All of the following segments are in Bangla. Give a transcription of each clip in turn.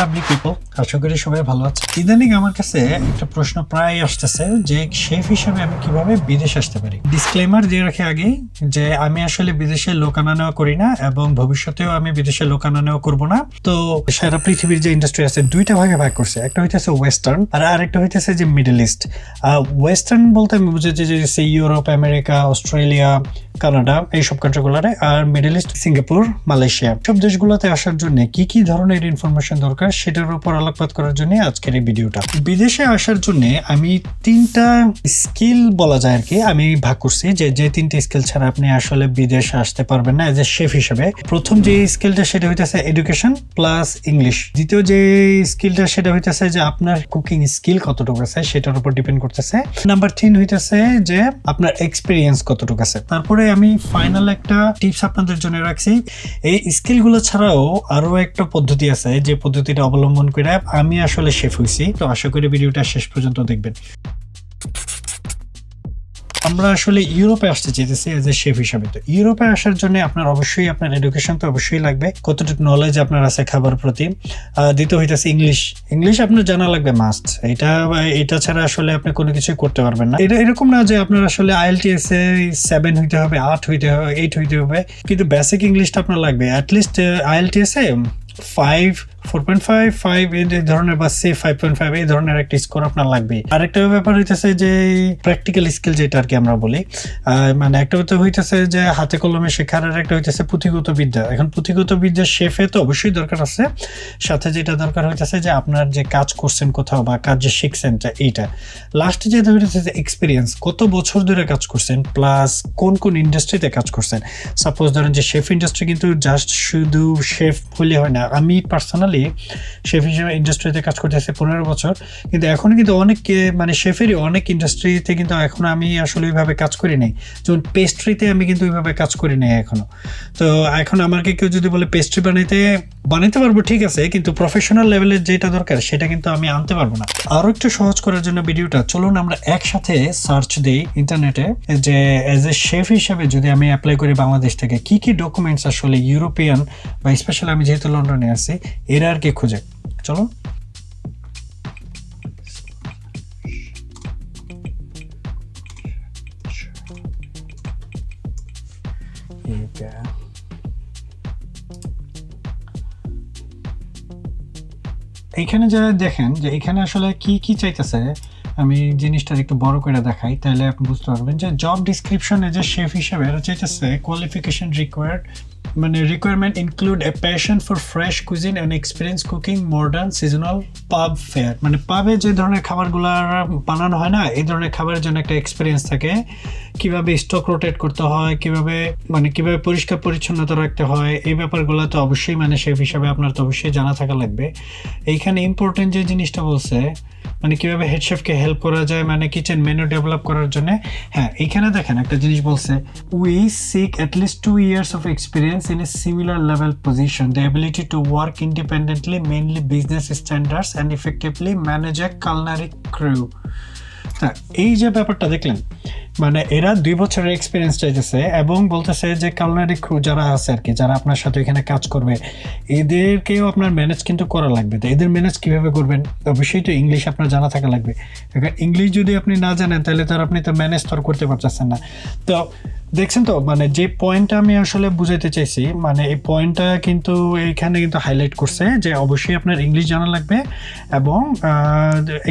লাভলি পিপল আশা করি সবাই ভালো আছে। ইদানিং আমার কাছে একটা প্রশ্ন প্রায় আসতেছে যে, শেফ হিসাবে আমি কীভাবে বিদেশ আসতে পারি? ডিসক্লেমার দিয়ে রাখি আগেই যে, আমি আসলে বিদেশে লোক আনা নেওয়া করি না এবং ভবিষ্যতেও আমি বিদেশে লোক আনা নেওয়া করব না। তো সারা পৃথিবীর যে ইন্ডাস্ট্রি আছে, দুইটা ভাগে ভাগ করছে। একটা হইতেছে ওয়েস্টার্ন আর আরেকটা হইতেছে যে মিডল ইস্ট ওয়েস্টার্ন বলতে আমি বুঝেছি যে ইউরোপ আমেরিকা অস্ট্রেলিয়া কানাডা, এইসব কান্ট্রিগুলোরে আর মিডল ইস্ট, সিঙ্গাপুর, মালয়েশিয়া। সব দেশগুলোতে আসার জন্য কি কি ধরনের ইনফরমেশন দরকার সেটার উপর আলোকপাত করার জন্য আজকের এই ভিডিওটা। বিদেশে আসার জন্য আমি তিনটা স্কিল বলা যায় আর কি, আমি ভাগ করছি যে যে তিনটে স্কিল ছাড়া আপনি আসলে বিদেশে আসতে পারবেন না এজ এ শেফ হিসেবে। প্রথম যে স্কিলটা সেটা হইতেছে এডুকেশন প্লাস ইংলিশ দ্বিতীয় যে স্কিলটা সেটা হইতেছে যে আপনার কুকিং স্কিল কতটুকু আছে সেটার উপর ডিপেন্ড করতেছে। নাম্বার তিন হইতেছে যে আপনার এক্সপিরিয়েন্স কতটুকু আছে। তারপরে আমি ফাইনাল একটা টিপস আপনাদের জন্য রাখছি। এই স্কিলগুলো ছাড়াও আরও একটা পদ্ধতি আছে যে পদ্ধতিটা অবলম্বন করে আমি আসলে শেফ হয়েছি। তো আশা করি ভিডিওটা শেষ পর্যন্ত দেখবেন। আমরা আসলে ইউরোপে আসতে চাইতেছি এজ এ শেফ হিসাবে। তো ইউরোপে আসার জন্য আপনার অবশ্যই আপনার এডুকেশন তো অবশ্যই লাগবে। কতটুকু নলেজ আপনার আছে খাবার প্রতি? দ্বিতীয় হইতেছে ইংলিশ ইংলিশ আপনার জানা লাগবে মাস্ট এটা এটা ছাড়া আসলে আপনি কোনো কিছুই করতে পারবেন না। এটা এরকম না যে আপনার আসলে আইএলটিএস এ সেভেন হইতে হবে আট হইতে হবে এইট হইতে হবে। কিন্তু বেসিক ইংলিশটা আপনার লাগবে। অ্যাটলিস্ট আইএলটিএস এ five four point five five এই ধরনের বা সে ফাইভ পয়েন্ট ফাইভ এই ধরনের একটা স্কোর আপনার লাগবে। আরেকটা ব্যাপার হইতেছে যে প্র্যাকটিক্যাল স্কিল যেটা আর কি আমরা বলি মানে একটা তো হইতেছে যে হাতে কলমে শেখার আর একটা হইতেছে পুঁথিগত বিদ্যা। এখন পুঁথিগত বিদ্যা শেফে তো অবশ্যই দরকার আছে। সাথে যেটা দরকার হইতেছে যে আপনার যে কাজ করছেন কোথাও বা কাজ যে শিখছেন যা এইটা। লাস্টে যেটা হইতেছে যে এক্সপিরিয়েন্স কত বছর ধরে কাজ করছেন প্লাস কোন কোন ইন্ডাস্ট্রিতে কাজ করছেন। সাপোজ ধরেন যে শেফ ইন্ডাস্ট্রি কিন্তু জাস্ট শুধু শেফ হলে হয় না, আমি পার্সোনালি শেফ হিসেবে ইন্ডাস্ট্রিতে কাজ করতেছে পনেরো বছর। কিন্তু এখন কিন্তু অনেক মানে শেফেরই অনেক ইন্ডাস্ট্রিতে কিন্তু এখন আমি আসলে ওইভাবে কাজ করি নাই। যেমন পেস্ট্রিতে আমি কিন্তু ওইভাবে কাজ করি নাই এখনও। তো এখন আমাকে কেউ যদি বলে পেস্ট্রি বানাইতে বানাইতে পারব, ঠিক আছে, কিন্তু প্রফেশনাল লেভেলের যেটা দরকার, সেটা কিন্তু আমি আনতে পারব না। আরও একটু সহজ করার জন্য ভিডিওটা চলুন আমরা একসাথে সার্চ দিই ইন্টারনেটে যে এজ এ শেফ হিসেবে যদি আমি অ্যাপ্লাই করি বাংলাদেশ থেকে, কি কি ডকুমেন্টস আসলে ইউরোপিয়ান বা স্পেশালি আমি যেহেতু লন্ডনে আছি, এরা আর কি খুঁজে। চলো এইটা এইখানে যারা দেখেন যে এখানে আসলে কি কি চাইতেছে, আমি জিনিসটা একটু বড় করে দেখাই, তাহলে আপনি বুঝতে পারবেন যে জব ডিসক্রিপশনে যে শেফ হিসেবে এরা চাইতেছে কোয়ালিফিকেশন রিকোয়ার্ড মানে requirement include a passion for fresh cuisine and experience cooking modern seasonal pub fare মানে পাবে যে ধরনের খাবারগুলো বানানো হয় না, এই ধরনের খাবারের জন্য একটা এক্সপিরিয়েন্স থাকে। কীভাবে স্টক রোটেট করতে হয়, কীভাবে মানে কীভাবে পরিষ্কার পরিচ্ছন্নতা রাখতে হয়, এই ব্যাপারগুলো তো অবশ্যই মানে শেফ হিসাবে আপনার তো অবশ্যই জানা থাকা লাগবে। এইখানে ইম্পর্টেন্ট যে জিনিসটা বলছে মানে কীভাবে হেড শেফকে হেল্প করা যায় মানে কিচেন মেনু ডেভেলপ করার জন্য। হ্যাঁ এইখানে দেখেন একটা জিনিস বলছে we seek at least two years of experience in a similar level position the ability to work independently mainly business standards and effectively manage a culinary crew তা, এই যে ব্যাপারটা দেখলেন মানে এরা দুই বছরের এক্সপিরিয়েন্স চাইতেছে এবং বলতেছে যে কালনারি ক্রু যারা আছে আর কি যারা আপনার সাথে এখানে কাজ করবে, এদেরকেও আপনার ম্যানেজ কিন্তু করা লাগবে। তো এদের ম্যানেজ কীভাবে করবেন? অবশ্যই তো ইংলিশ আপনার জানা থাকা লাগবে। এখন ইংলিশ যদি আপনি না জানেন, তাহলে তো আপনি তো ম্যানেজ তো করতে পারতেছেন না। তো দেখছেন তো মানে যে পয়েন্টটা আমি আসলে বুঝাইতে চাইছি মানে এই পয়েন্টটা কিন্তু এইখানে কিন্তু হাইলাইট করছে যে অবশ্যই আপনার ইংলিশ জানা লাগবে এবং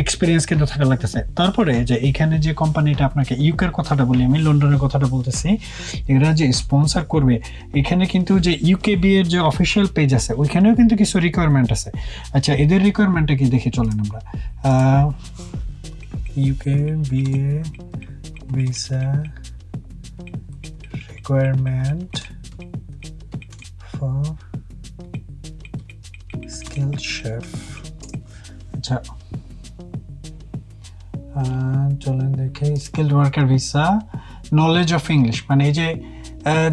এক্সপিরিয়েন্স কিন্তু থাকা লাগতেছে। তারপরে যে এইখানে যে কোম্পানিটা আপনাকে, ইউকের কথাটা বলি, আমি লন্ডনের কথাটা বলতেছি। এরা যে স্পন্সর করবে, এখানে কিন্তু যে ইউকে বি এর যে অফিসিয়াল পেজ আছে, ওইখানেও কিন্তু কিছু রিকোয়ারমেন্ট আছে। আচ্ছা এদের রিকোয়ারমেন্টটা কি দেখে চলেন আমরা। UK B A visa requirement for skilled chef আচ্ছা চলেন দেখে skilled worker visa knowledge of English মানে এই যে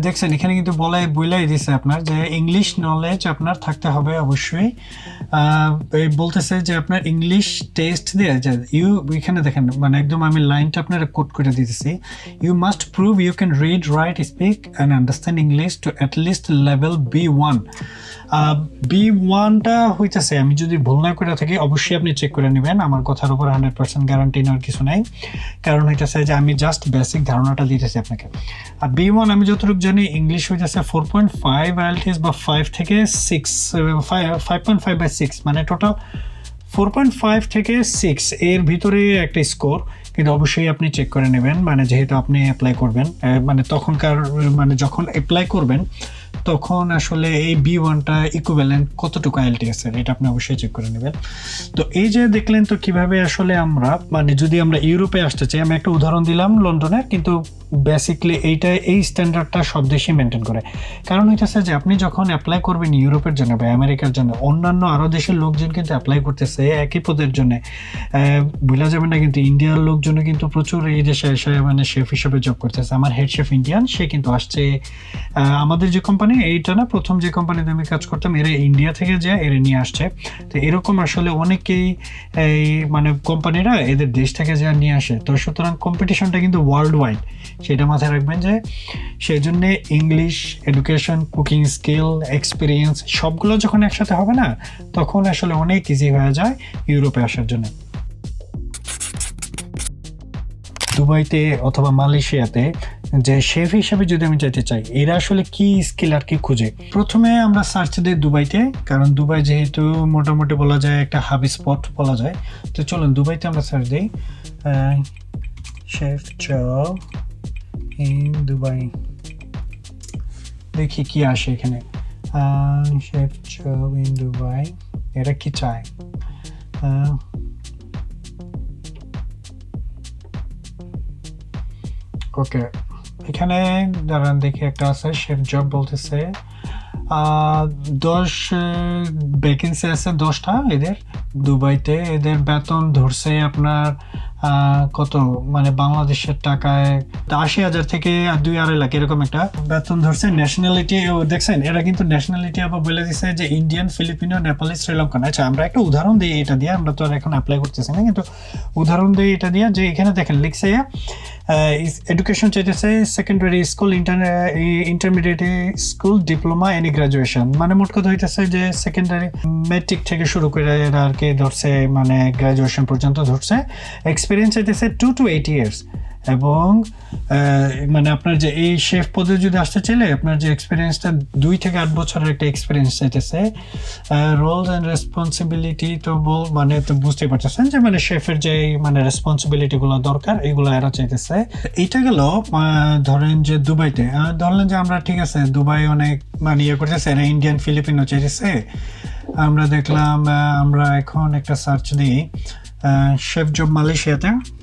দেখছেন, এখানে কিন্তু বলাই বইলাই দিছে আপনার যে ইংলিশ নলেজ আপনার থাকতে হবে অবশ্যই। বলতেছে যে আপনার ইংলিশ টেস্ট দিয়ে, যে ইউ এখানে দেখেন মানে একদম আমি লাইনটা আপনার কোট করে দিতেছি। You must prove you can read write speak and understand English to at least level B one B ওয়ানটা হইতেছে, আমি যদি ভুল না করে থাকি, অবশ্যই আপনি চেক করে নেবেন। আমার কথার উপর হান্ড্রেড পার্সেন্ট গ্যারান্টি নেওয়ার কিছু নাই। কারণ হইতেছে যে আমি জাস্ট বেসিক ধারণাটা দিতেছি আপনাকে। আর বি ওয়ান আমি যতটুকু জানি ইংলিশ হইতেছে ফোর পয়েন্ট ফাইভ আইএলটিএস বা ফাইভ থেকে six five five point five by six মানে টোটাল ফোর পয়েন্ট ফাইভ থেকে সিক্স এর ভিতরে একটা স্কোর কিন্তু অবশ্যই আপনি চেক করে নেবেন। মানে যেহেতু আপনি অ্যাপ্লাই করবেন মানে তখনকার মানে যখন অ্যাপ্লাই করবেন তখন আসলে এই বি ওয়ানটা ইকুইভ্যালেন্ট কতটুকু আইএলটিএস এর, এটা আপনি অবশ্যই চেক করে নেবেন। তো এই যে দেখলেন তো কীভাবে আসলে আমরা মানে যদি আমরা ইউরোপে আসতে চাই, আমি একটা উদাহরণ দিলাম লন্ডনে, কিন্তু বেসিকলি এইটা, এই স্ট্যান্ডার্ডটা সব দেশই মেনটেন করে। কারণ হইতেছে যে আপনি যখন অ্যাপ্লাই করবেন ইউরোপের জন্য বা আমেরিকার জন্য, অন্যান্য আরও দেশের লোকজন কিন্তু অ্যাপ্লাই করতেছে একই পদের জন্য। বোঝা যাবে না কিন্তু ইন্ডিয়ার লোকজনও কিন্তু প্রচুর এই দেশে এসে মানে শেফ হিসেবে জব করতেছে। আমার হেড শেফ ইন্ডিয়ান সে কিন্তু আসছে আমাদের যে কোম্পানি এইটা না প্রথম যে কোম্পানিতে আমি কাজ করতাম, এরা ইন্ডিয়া থেকে যায়, এরা নিয়ে আসছে। তো এরকম আসলে অনেকেই এই মানে কোম্পানিরা এদের দেশ থেকে যা নিয়ে আসে। তো সুতরাং কম্পিটিশনটা কিন্তু ওয়ার্ল্ড ওয়াইড সেটা মাথায় রাখবেন যে সেই জন্য English education cooking skill experience সবগুলো যখন একসাথে হবে না, তখন আসলে অনেক ইজি হয়ে যায় ইউরোপে আসার জন্য। দুবাইতে অথবা মালয়েশিয়াতে যে শেফ হিসেবে যদি আমি যেতে চাই, এরা আসলে কি স্কিল আর কি খুঁজে? প্রথমে আমরা সার্চ দিই দুবাইতে, কারণ দুবাই যেহেতু মোটামুটি বলা যায় একটা হাব স্পট বলা যায়। তো চলুন দুবাইতে আমরা সার্চ দিই শেফ ইন দুবাই দেখি কি আসে এখানে। Chef job in Dubai. এরা কি চায় ওকে। এখানে দাঁড়ান, দেখি একটা আছে, শেফ জব বলতেছে দশ ভ্যাকেন্সি আছে দশটা এদের। দুবাইতে এদের বেতন ধরছে আপনার কত? মানে বাংলাদেশের টাকায় আশি হাজার থেকে দুই আড়াই লাখ, এরকম একটা বেতন ধরছে। ন্যাশনালিটি দেখছেন, এরা কিন্তু ন্যাশনালিটি আবার বলে দিছে যে ইন্ডিয়ান ফিলিপিনো নেপালি শ্রীলঙ্কান আচ্ছা আমরা একটা উদাহরণ দিই এটা দিয়ে, আমরা তো আর এখন অ্যাপ্লাই করতেছি না, কিন্তু উদাহরণ দিই এটা দিয়ে যে এখানে দেখেন, লিখছে এডুকেশন চাইতেছে secondary school intermediate school diploma any graduation মানে মোট কথা হইতেছে যে সেকেন্ডারি মেট্রিক থেকে শুরু করে এরা আর কি ধরছে মানে গ্রাজুয়েশন পর্যন্ত ধরছে। এক্সপিরিয়েন্স চাইতেছে টু টু এইট ইয়ার্স এবং মানে আপনার যে এই শেফ পদে যদি আসতে চাইলে আপনার যে এক্সপিরিয়েন্সটা দুই থেকে আট বছরের একটা এক্সপিরিয়েন্স চাইতেছে রোলস অ্যান্ড রেসপন্সিবিলিটি তো বল- মানে তো বুঝতেই পারতেছেন যে মানে শেফের যে মানে রেসপন্সিবিলিটি গুলো দরকার, এগুলো এরা চাইতেছে। এইটা গেল ধরেন যে দুবাইতে ধরলেন যে আমরা ঠিক আছে, দুবাই অনেক মানে ইয়ে করতেছে, এরা ইন্ডিয়ান ফিলিপিনো চাইতেছে। আমরা দেখলাম আমরা এখন একটা সার্চ দিই শেফ জব মালয়েশিয়াতে।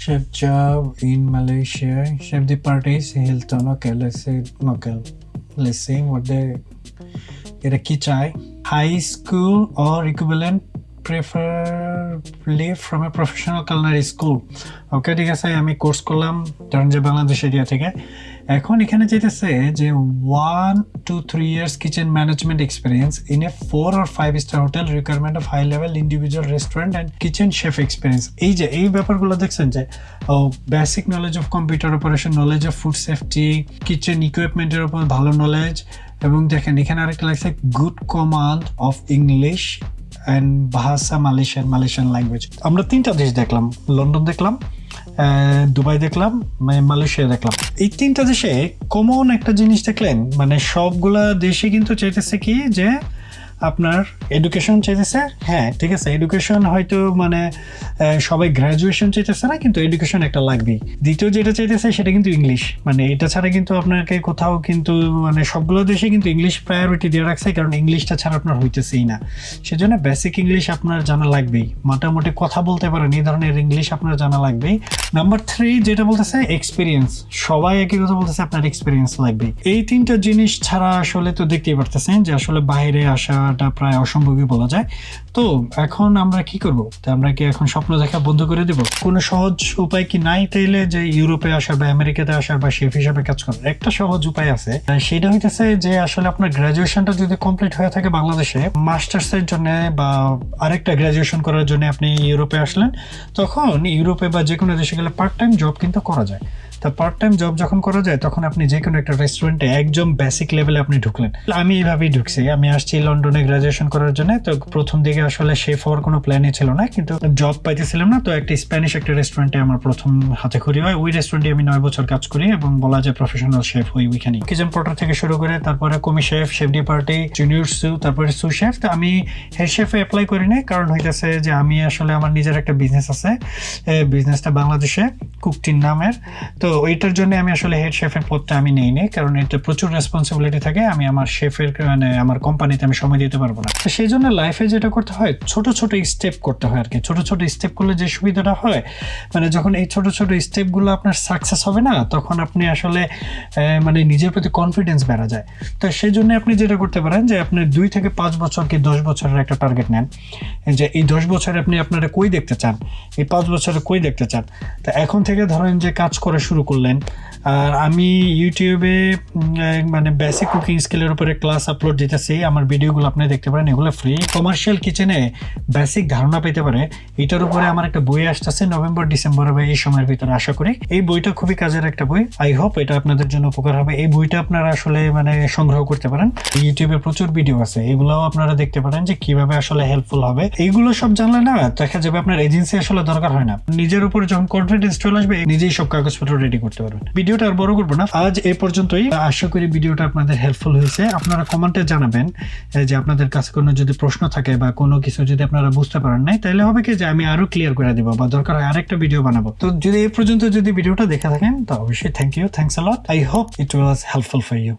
Chef job in Malaysia. Chef the parties Hilton. Okay, let's see. okay. Let's see what they get a kitchen. High school or equivalent prefer preferably from a professional culinary school okay ঠিক আছে, আমি কোর্স করলাম ধরেন যে বাংলাদেশ এরিয়া থেকে। এখন এখানে যেতেছে যে one two three years kitchen management experience in a four or five star hotel requirement of high level individual restaurant and kitchen chef experience এই যে, এই ব্যাপারগুলো দেখছেন যে basic knowledge of computer operation knowledge of food safety kitchen ইকুইপমেন্টের উপর ভালো নলেজ এবং দেখেন এখানে আরেকটা লাগছে good command of English and ভাষা মালয়েশিয়ান মালয়েশিয়ান ল্যাঙ্গুয়েজ আমরা তিনটা দেশ দেখলাম, লন্ডন দেখলাম দুবাই দেখলাম মানে মালয়েশিয়া দেখলাম। এই তিনটা দেশে কমন একটা জিনিস দেখলেন মানে সবগুলা দেশে কিন্তু চাইতেছে কি যে আপনার এডুকেশন চাইতেছে? হ্যাঁ ঠিক আছে এডুকেশন হয়তো মানে সবাই গ্র্যাজুয়েশন চাইতেছে না, কিন্তু এডুকেশন একটা লাগবেই। দ্বিতীয় যেটা চাইতেছে সেটা কিন্তু ইংলিশ মানে এটা ছাড়া কিন্তু আপনাকে কোথাও কিন্তু মানে সবগুলো দেশে কিন্তু ইংলিশ প্রায়োরিটি দিয়ে রাখছে, কারণ ইংলিশটা ছাড়া আপনার হইতেছেই না। সেজন্য বেসিক ইংলিশ আপনার জানা লাগবেই। মোটামুটি কথা বলতে পারেন, এই ধরনের ইংলিশ আপনার জানা লাগবেই। নাম্বার থ্রি যেটা বলতেছে এক্সপিরিয়েন্স সবাই একই কথা বলতেছে, আপনার এক্সপিরিয়েন্স লাগবে এই তিনটা জিনিস ছাড়া আসলে তো দেখতেই পারতেছেন যে আসলে বাইরে আসাটা প্রায় অসম্ভবই বলা যায়। তো এখন আমরা কি করব? আমরা কি এখন স্বপ্ন দেখা বন্ধ করে দেব? কোনো সহজ উপায় কি নাই তাইলে যে ইউরোপে আসা বা আমেরিকাতে আসার বা শেফ হিসাবে কাজ করার একটা সহজ উপায় আছে। সেটা হইতেছে যে আসলে আপনার গ্রাজুয়েশনটা যদি কমপ্লিট হয়ে থাকে বাংলাদেশে মাস্টার্স এর জন্য বা আরেকটা গ্রাজুয়েশন করার জন্য আপনি ইউরোপে আসলেন, তখন ইউরোপে বা যে কোনো দেশে গেলে পার্ট টাইম জব কিন্তু করা যায়। তা পার্ট টাইম জব যখন করা যায়, তখন আপনি যে কোনো একটা রেস্টুরেন্টে একদম বেসিক লেভেলে আপনি ঢুকলেন। আমি এইভাবেই ঢুকছি। আমি আসছি লন্ডনে গ্রাজুয়েশন করার জন্য। তো প্রথম দিকে আসলে শেফ হওয়ার কোনো প্ল্যানই ছিল না, কিন্তু জব পাইতেছিলাম না। তো একটা স্প্যানিশ একটা রেস্টুরেন্টে আমার প্রথম হাতে খড়ি হয়। ওই রেস্টুরেন্টে আমি নয় বছর কাজ করি এবং বলা যায় প্রফেশনাল শেফ হই ওইখানে। কিচেন পোর্টার থেকে শুরু করে তারপরে commis chef chef de partie junior sous তারপরে সু শেফ তো আমি হেড শেফে অ্যাপ্লাই করি নাই, কারণ হইতেছে যে আমি আসলে আমার নিজের একটা বিজনেস আছে। বিজনেসটা বাংলাদেশে কুকটিন নামের। তো ওইটার জন্য আমি আসলে হেড শেফের পদটা আমি নেই নি কারণ এটা প্রচুর রেসপন্সিবিলিটি থাকে। আমি আমার শেফের মানে আমার কোম্পানিতে আমি সময় দিতে পারব না। সেই জন্য লাইফে যেটা করতে হয়, ছোট ছোট স্টেপ করতে হয় আর কি ছোট ছোট স্টেপ করলে যে সুবিধাটা হয় মানে যখন এই ছোট ছোট স্টেপগুলো আপনার সাকসেস হবে না, তখন আপনি আসলে মানে নিজের প্রতি কনফিডেন্স বেড়া যায়। তো সেই জন্য আপনি যেটা করতে পারেন যে, আপনি দুই থেকে পাঁচ বছর কি দশ বছরের একটা টার্গেট নেন। যে, এই দশ বছরে আপনি আপনারা কই দেখতে চান? এই পাঁচ বছরে কই দেখতে চান? তো এখন থেকে ধরেন যে কাজ করা শুরু করলেন। আর আমি ইউটিউবে মানে বেসিক কুকিং স্কিলের উপরে ক্লাস আপলোড দিতেছি। আমার ভিডিওগুলো আপনি দেখতে পারেন। এগুলো ফ্রি কমার্শিয়াল কিচেনে বেসিক ধারণা পেতে পারে। এটার উপরে আমার একটা বই আসতেছে নভেম্বর ডিসেম্বর বা এই সময়ের ভিতরে, আশা করি। এই বইটা খুবই কাজের একটা বই। আই হোপ এটা আপনাদের জন্য উপকার হবে। এই বইটা আপনারা আসলে মানে সংগ্রহ করতে পারেন। ইউটিউবে প্রচুর ভিডিও আছে। এগুলোও আপনারা দেখতে পারেন যে কীভাবে আসলে হেল্পফুল হবে। এইগুলো সব জানলে না, দেখা যাবে আপনার এজেন্সি আসলে দরকার হয় না। নিজের উপরে যখন কনফিডেন্স চলে আসবে, নিজেই সব কাগজপত্র রেডি করতে পারবেন। ভিডিওটা আর বড় করব না। আজ এ পর্যন্তই। আশা করি ভিডিওটা আপনাদের হেল্পফুল হয়েছে। আপনারা কমেন্টে জানাবেন যে আপনাদের কাছে কোনো যদি প্রশ্ন থাকে বা কোনো কিছু যদি আপনারা বুঝতে পারেন নাই, তাহলে হবে কি যে আমি আরও ক্লিয়ার করে দিব বা দরকার হয় আরেকটা ভিডিও বানাবো। তো যদি এ পর্যন্ত যদি ভিডিওটা দেখে থাকেন, তো অবশ্যই thank you thanks a lot I hope it was helpful for you